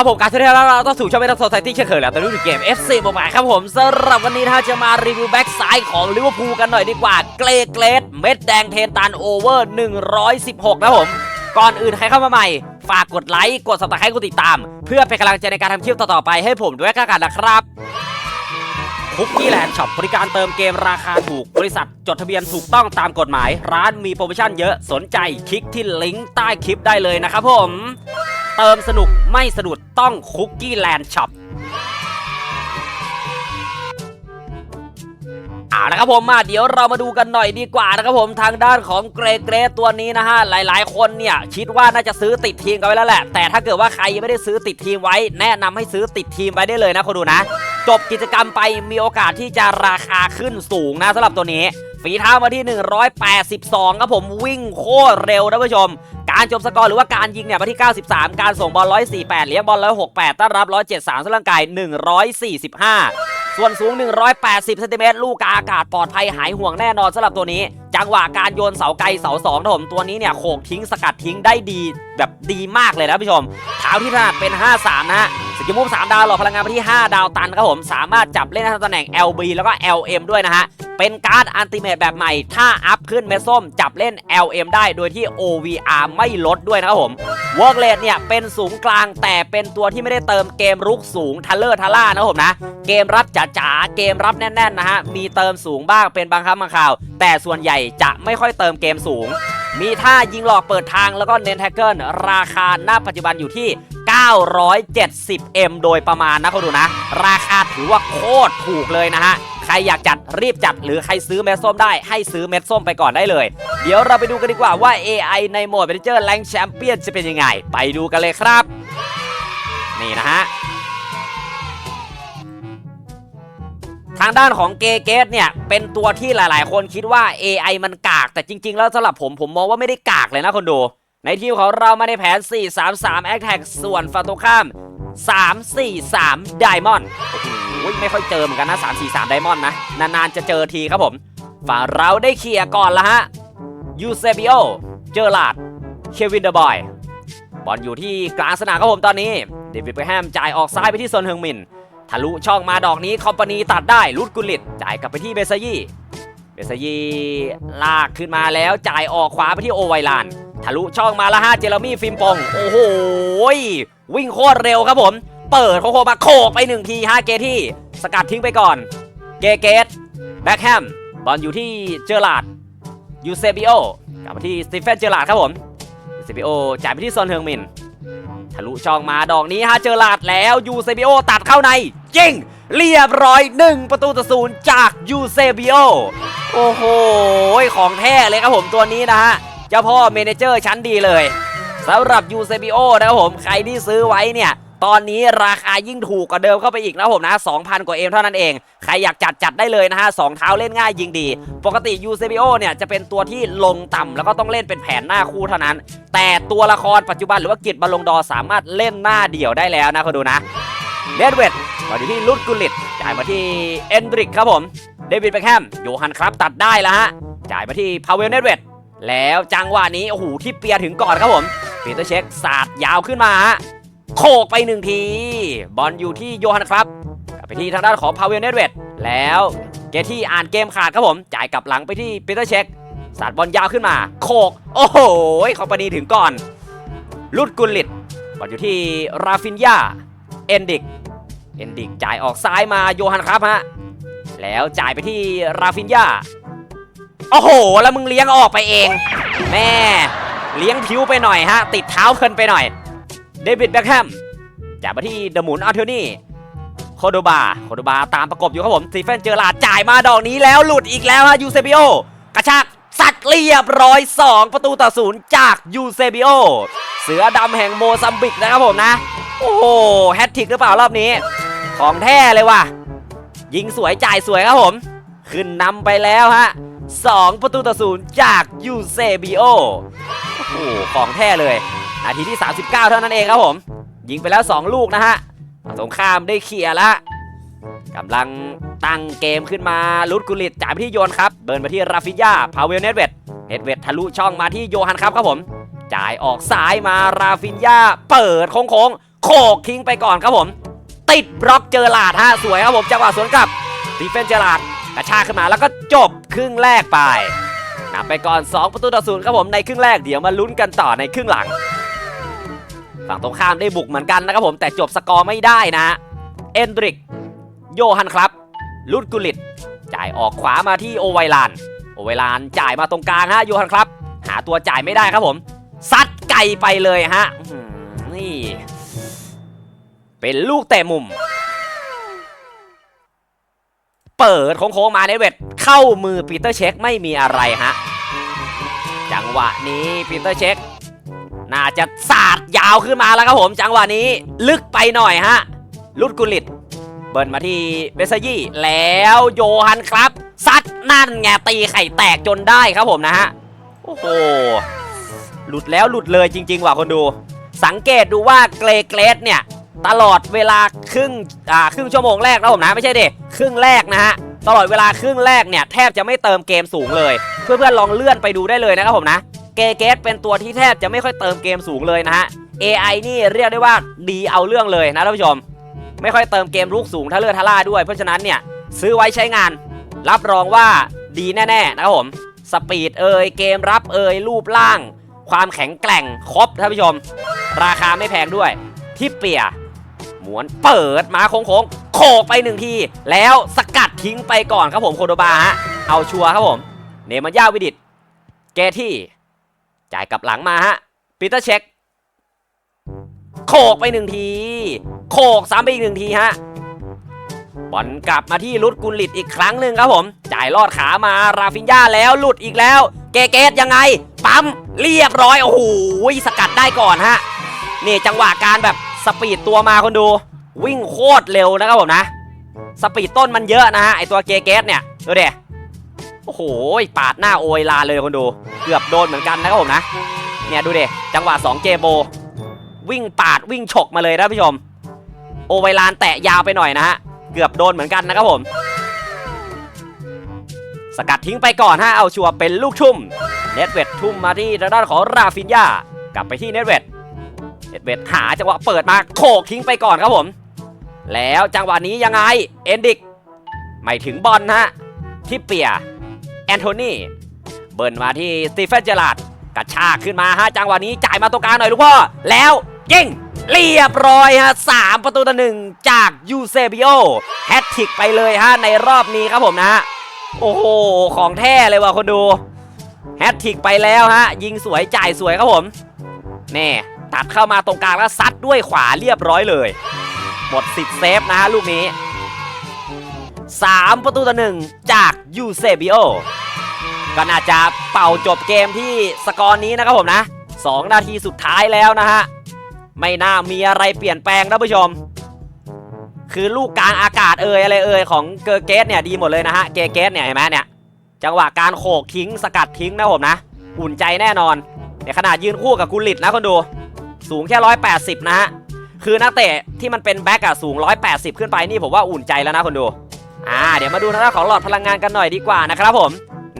ครับผมการที่เราเราต้องสู่ช่องเมทัลโซซตี้เช่นเคยแล้วตอนนี้อยู่เกม FC บมายครับผมสำหรับวันนี้ถ้าจะมารีวิวแบ็กซ้ายของลิเวอร์พูลกันหน่อยดีกว่า เกรเกรดเม็ดแดงเทนตันโอเวอร์ 116 นะผม ก่อนอื่นใครเข้ามาใหม่ ฝากกดไลค์ กด subscribe กดติดตาม เพื่อเป็นกำลังใจในการทำคลิปต่อๆไปให้ผมด้วยกันนะครับคุกกี้แลนด์ช็อปบริการเติมเกมราคาถูก บริษัทจดทะเบียนถูกต้องตามกฎหมาย ร้านมีโปรโมชั่นเยอะสนใจคลิกที่ลิงก์ใต้คลิปได้เลยนะครับผม เติมสนุกไม่สะดุดต้องคุกกี้แลนด์ช็อปเอาละครับผมมาเดี๋ยวเรามาดูกันหน่อยดีกว่านะครับผมทางด้านของเกรเกรตัวนี้นะฮะหลายๆ คนเนี่ยคิดว่าน่าจะซื้อติดทีมกันไว้แล้วแหละ แต่ถ้าเกิดว่าใครยังไม่ได้ซื้อติดทีมไว้ แนะนำให้ซื้อติดทีมไว้ได้เลยนะคนดูนะ จบกิจกรรมไปมีโอกาสที่จะราคาขึ้นสูงนะสำหรับตัวนี้ ฝีเท้ามาที่ 182 ครับผมวิ่งโคตรเร็วนะผู้ชม การจบสกอร์หรือว่าการยิงเนี่ยมาที่ 93 การส่งบอล 148 เลี้ยงบอล 168 ต้อนรับ 173สร่างกาย145 ส่วนสูง 180เซนติเมตรลูกกาอากาศปลอดภัยหายห่วงแน่นอนสำหรับตัวนี้ จังหวะการโยนเสาไกลเสาสองนผมตัวนี้เนี่ยโขกทิ้งสกัดทิ้งได้ดี แบบดีมากเลยนะผู้ชมเท้าที่ถนัดเป็น 5-3 นะฮะสกิลมูฟ3ดาวหล่อพลังงานไปที่ 5 ดาวตันครับผมสามารถจับเล่นในตำแหน่ง LB แล้วก็ LM ด้วยนะฮะเป็นการ์ดอันติเมตแบบใหม่ ถ้าอัพขึ้นเม็ดส้มจับเล่น LM ได้โดยที่ OVR ไม่ลดด้วยนะครับผม w o r k r a t e เนี่ยเป็นสูงกลางแต่เป็นตัวที่ไม่ได้เติมเกมรุกสูงทัลเลอร์ทัลล่านะครับผมนะ เกมรับจ๋าๆเกมรับแน่นๆนะฮะมีเติมสูงบ้างเป็นบางครั้งบางคราว แต่ส่วนใหญ่จะไม่ค่อยเติมเกมสูง มีท่ายิงหลอกเปิดทางแล้วก็เน้นแท็กเกิลราคาณปัจจุบันอยู่ที่ 970M โดยประมาณนะเขาดูนะ ราคาถือว่าโคตรถูกเลยนะฮะ ใครอยากจัดรีบจัดหรือใครซื้อเม็ดส้มได้ให้ซื้อเม็ดส้มไปก่อนได้เลย เดี๋ยวเราไปดูกันดีกว่าว่า AI ในโหมด Manager Rank Champion จะเป็นยังไง ไปดูกันเลยครับ นี่นะฮะางด้านของเกเกตเนี่ย เป็นตัวที่หลาย ๆ คนคิดว่า AI มันกาก แต่จริง ๆ แล้วสำหรับผมผมมองว่าไม่ได้กากเลยนะคนดูในทีมของเรามาในแผน 4-3-3 a t t a c k ส่วนฝั่งตรงข้าม 3-4-3 Diamond โอ้โหไม่ค่อยเจอเหมือนกันนะ 3-4-3 Diamond นะ นาน ๆ จะเจอทีครับผมฝั่งเราได้เคลียร์ก่อนละฮะยูเซบิโอ เจอร์ลาด เควินเดอร์บอย บอลอยู่ที่กลางสนามครับผมตอนนี้ เดวิดเบคแฮมจ่ายออกซ้ายไปที่โซนเฮงมิน ทะลุช่องมาดอกนี้คอมปานีตัดได้ลุดกุลิตจ่ายกลับไปที่เบซายี่เบซายี่ลากขึ้นมาแล้วจ่ายออกขวาไปที่โอไวลาน ทะลุช่องมาล้วฮะเจอร์มี่ฟิมปอง โอ้โหยวิ่งโคตรเร็วครับผม เปิดโคโคมาโขกไปหนึ่งทีฮะเกที่ สกัดทิ้งไปก่อน เกเกตแบ็คแฮมบอลอยู่ที่เจอร์ลาดยูเซบิโอกลับมาที่สตีเฟนเจอร์ลาดครับผมยูเซบิโอจ่ายไปที่ซอนเฮงมินทะลุช่องมาดอกนี้ฮะเจอร์ลาดแล้วยูเซบิโอตัดเข้าใน ยิงเรียบร้อย1ประตูต่อศูนย์จากยูเซบิโอโอ้โห ของแท้เลยครับผมตัวนี้นะฮะ เจ้าพ่อเมนเจอร์ชั้นดีเลยสำหรับยูเซบิโอนะครับผมใครที่ซื้อไว้เนี่ยตอนนี้ราคายิ่งถูกกว่าเดิมเข้าไปอีกนะผมนะ 2,000 กว่าเอ็มเท่านั้นเอง ใครอยากจัดจัดได้เลยนะฮะสองเท้าเล่นง่ายยิงดี ปกติยูเซบิโอเนี่ยจะเป็นตัวที่ลงต่ำแล้วก็ต้องเล่นเป็นแผนหน้าคู่เท่านั้น แต่ตัวละครปัจจุบันหรือว่ากิจบอลลงดอสามารถเล่นหน้าเดี่ยวได้แล้วนะคุณดูนะเนดเวด มาอยู่ที่ลุดกุลิตจ่ายมาที่เอนดริกครับผมเดวิดเบคแฮมโยฮันครับตัดได้แล้วฮะจ่ายมาที่พาเวลเนดเวดแล้วจังหวะนี้โอ้โหที่เปียถึงก่อนครับผมปีเตอร์เช็คสาดยาวขึ้นมาฮะโขกไปหนึ่งที บอลอยู่ที่โยฮันครับไปที่ทางด้านของพาเวลเนดเวดแล้วเกที่อ่านเกมขาดครับผม จ่ายกลับหลังไปที่ปีเตอร์เช็คสาดบอลยาวขึ้นมา โขก โอ้โหคอมปานีถึงก่อน ลุดกุลลิตบอลอยู่ที่ราฟินยาเอนดิก เอนดิกจ่ายออกซ้ายมาโยฮันครับฮะ แล้วจ่ายไปที่ราฟินยาโอ้โห แล้วมึงเลี้ยงออกไปเอง แม่เลี้ยงผิวไปหน่อยฮะ ติดเท้าเพลินไปหน่อย เดวิดแบ็คแฮมจ่ายมาที่เดอะมุนอาร์เทนี่โคโดบาโคโดบาตามประกบอยู่ครับผมซีเฟนเจอร์ลาดจ่ายมาดอกนี้แล้วหลุดอีกแล้วฮะยูเซบิโอกระชากสัดเรียบร้อย 2 ประตูต่อศูนย์จากยูเซบิโอเสือดำแห่งโมซัมบิกนะครับผมนะ โอ้โหแฮตทริกหรือเปล่ารอบนี้ ของแท้เลยว่ะ ยิงสวยจ่ายสวยครับผม ขึ้นนำไปแล้วฮะ2ประตูต่อศูนย์จากยูเซบิโอโอ้โหของแท้เลย นาทีที่ 39 เท่านั้นเองครับผม ยิงไปแล้ว 2 ลูกนะฮะฝั่งตรงข้ามได้เคลียร์ละกำลังตั้งเกมขึ้นมาลุดกุลิตจ่ายไปที่โยนครับ เบิร์นไปที่ราฟิยาพาเวลเนตเวดเนตเวดทะลุช่องมาที่โยฮันครับครับผม จ่ายออกซ้ายมาราฟินยาเปิดโค้งโขกทิ้งไปก่อนครับผม ติดบล็อกเจอหลาดฮะสวยครับผมจังหวะสวนกลับดีเฟนเจอหลาดกระชากขึ้นมาแล้วก็จบครึ่งแรกไปนำไปก่อน 2 ประตูต่อศูนย์ครับผมในครึ่งแรกเดี๋ยวมาลุ้นกันต่อในครึ่งหลัง ฝั่งตรงข้ามได้บุกเหมือนกันนะครับผมแต่จบสกอร์ไม่ได้นะเอนดริก โยฮันครับลุดกุลิต จ่ายออกขวามาที่โอไวลานโอไวลานจ่ายมาตรงกลางฮะโยฮันครับ หาตัวจ่ายไม่ได้ครับผมซัดไก่ไปเลยฮะนี่ เป็นลูกเตะมุม เปิดโค้งๆมาเนเวตเข้ามือปีเตอร์เช็คไม่มีอะไรฮะ จังหวะนี้ปีเตอร์เช็คน่าจะสาดยาวขึ้นมาแล้วครับผม จังหวะนี้ลึกไปหน่อยฮะ ลุดกุลิต เบิร์นมาที่เบสยี่แล้วโยฮันครับ ซัดนั่นไงตีไข่แตกจนได้ครับผมนะฮะ โอ้โห หลุดแล้วหลุดเลยจริง ๆ ว่ะคนดู สังเกตดูว่าเกรเกรสเนี่ย ตลอดเวลาครึ่งอ่าครึ่งชั่วโมงแรกนะผมนะไม่ใช่ดิครึ่งแรกนะฮะตลอดเวลาครึ่งแรกเนี่ยแทบจะไม่เติมเกมสูงเลย เพื่อนๆลองเลื่อนไปดูได้เลยนะครับผมนะเกเกสเป็นตัวที่แทบจะไม่ค่อยเติมเกมสูงเลยนะฮะ AI นี่เรียกได้ว่าดีเอาเรื่องเลยนะท่านผู้ชม ไม่ค่อยเติมเกมลุกสูงถ้าเลือดทาร่าด้วย เพราะฉะนั้นเนี่ยซื้อไว้ใช้งาน รับรองว่าดีแน่ๆนะครับผมสปีดเอ่ยเกมรับเอ่ยรูปร่าง ความแข็งแกร่งครบท่านผู้ชม ราคาไม่แพงด้วยที่เปีย มวน เปิดมาโค้งๆโขกไปหนึ่งที แล้วสกัดทิ้งไปก่อนครับผมโคโดบาฮะเอาชัวร์ครับผม เนมันย่าวิดิตเกที่ จ่ายกลับหลังมาฮะปีเตอร์เช็คโขกไปหนึ่งที โขกซ้ำไปอีกหนึ่งทีฮะบอลกลับมาที่ลุดกุลลิตอีกครั้งหนึ่งครับผม จ่ายลอดขามาราฟินญ่าแล้วหลุดอีกแล้ว เกเกตยังไง ปั๊มเรียบร้อย โอ้โหสกัดได้ก่อนฮะ นี่จังหวะการแบบ สปีดตัวมาคนดู วิ่งโคตรเร็วนะครับผมนะ สปีดต้นมันเยอะนะฮะไอตัวเกเกตเนี่ยดูเดโอ้โหปาดหน้าโอยลาเลยคนดู เกือบโดนเหมือนกันนะครับผมนะเนี่ยดูเดจังหวะ2เจโบวิ่งปาดวิ่งฉกมาเลยนะผู้ชม โอไวลานแตะยาวไปหน่อยนะฮะเกือบโดนเหมือนกันนะครับผม สกัดทิ้งไปก่อนฮะเอาชัวร์เป็นลูกทุ่มเน็ตเวดทุ่มมาที่ทางด้านของราฟินยากลับไปที่เน็ตเวด เน็ตเวดหาจังหวะเปิดมาโขกทิ้งไปก่อนครับผม แล้วจังหวะนี้ยังไงเอนดิก ไม่ถึงบอลฮะที่เปียแอนโทนีเบิร์นมาที่สตีเฟนเจอราดกระชากขึ้นมาฮะจังหวะนี้จ่ายมาตรงกลางหน่อยลูกพ่อ แล้วยิงเรียบร้อยฮะสามประตูต่อหนึ่งจากยูเซบิโอแฮตทริกไปเลยฮะในรอบนี้ครับผมนะฮะโอ้โห ของแท้เลยว่ะคนดูแฮตทริกไปแล้วฮะยิงสวยจ่ายสวยครับผม แน่ ตัดเข้ามาตรงกลางแล้วซัดด้วยขวาเรียบร้อยเลย หมดสิทธิ์เซฟนะฮะลูกนี้ 3 ประตูต่อหนึ่งจากยูเซบิโอก็น่าจะเป่าจบเกมที่สกอร์นี้นะครับผมนะ 2 นาทีสุดท้ายแล้วนะฮะ ไม่น่ามีอะไรเปลี่ยนแปลงนะผู้ชม คือลูกกลางอากาศเอ่ยอะไรเอ่ยของเกอร์เกสเนี่ยดีหมดเลยนะฮะ เกเกสเนี่ยเห็นไหมเนี่ยจังหวะการโขกทิ้งสกัดทิ้งนะผมนะ อุ่นใจแน่นอนในขนาดยืนคู่กับกุลิตนะคนดู สูงแค่ 180 นะฮะ คือนักเตะที่มันเป็นแบ็กอะสูง 180 ขึ้นไปนี่ผมว่าอุ่นใจแล้วนะคนดู อ่า เดี๋ยวมาดูทางด้านของหลอดพลังงานกันหน่อยดีกว่านะครับผม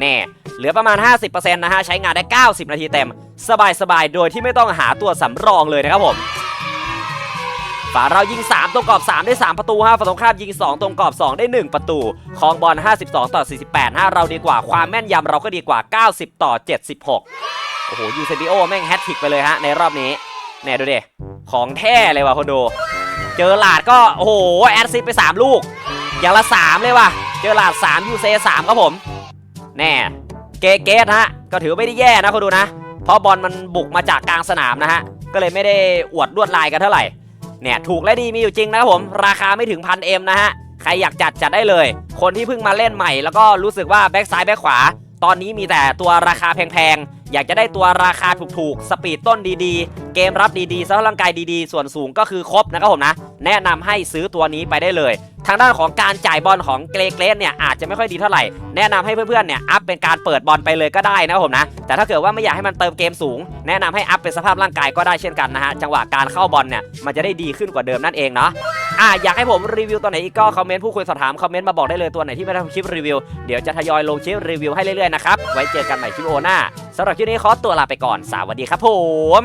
แน่เหลือประมาณ 50%นะฮะ ใช้งานได้ 90 นาทีเต็ม สบายๆ โดยที่ไม่ต้องหาตัวสำรองเลยนะครับผมฝ่าเรายิง 3 ตรงกรอบ 3 ได้ 3 ประตูฮะฝั่งตรงข้ามยิง 2 ตรงกรอบ 2 ได้ 1 ประตูคองบอล 52 ต่อ 48ฮะเราดีกว่า ความแม่นยำเราก็ดีกว่า 90 ต่อ 76 โอ้โห ยูเซบิโอแม่งแฮตทริกไปเลยฮะ ในรอบนี้ แน่ดูดิของแท้เลยว่ะคนดู เจอหลาดก็ โอ้โห แอดซิสไป 3 ลูก อย่างละ 3 เลยว่ะ เจอหลาด 3 ยูเซ3ครับผม แน่เกเกตฮะ ก็ถือไม่ได้แย่นะคนดูนะ เพราะบอลมันบุกมาจากกลางสนามนะฮะ ก็เลยไม่ได้อวดลวดลายกันเท่าไหร่ เนี่ยถูกและดีมีอยู่จริงนะครับผม ราคาไม่ถึงพันเอ็มนะฮะ ใครอยากจัดจัดได้เลย คนที่เพิ่งมาเล่นใหม่ แล้วก็รู้สึกว่าแบ็กซ้ายแบ็กขวา ตอนนี้มีแต่ตัวราคาแพงๆ อยากจะได้ตัวราคาถูกๆ สปีดต้นดีๆ เกมรับดีๆสภาพร่างกายดีๆ ส่วนสูงก็คือครบนะครับผมนะ แนะนำให้ซื้อตัวนี้ไปได้เลย ทางด้านของการจ่ายบอลของเกรเกรสเนี่ยอาจจะไม่ค่อยดีเท่าไหร่ แนะนำให้เพื่อนๆเนี่ยอัพเป็นการเปิดบอลไปเลยก็ได้นะครับผมนะ แต่ถ้าเกิดว่าไม่อยากให้มันเติมเกมสูง แนะนำให้อัพเป็นสภาพร่างกายก็ได้เช่นกันนะฮะ จังหวะการเข้าบอลเนี่ยมันจะได้ดีขึ้นกว่าเดิมนั่นเองเนาะอะอยากให้ผมรีวิวตัวไหนอีกก็คอมเมนต์ผู้คุยสอบถามคอมเมนต์มาบอกได้เลยตัวไหนที่ไม่ได้ทำคลิปรีวิวเดี๋ยวจะทยอยลงคลิปรีวิวให้เรื่อยๆนะครับไว้เจอกันใหม่คลิปโอหน้าสำหรับคลิปนี้ขอตัวลาไปก่อนสวัสดีครับผม